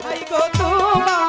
I go তোমার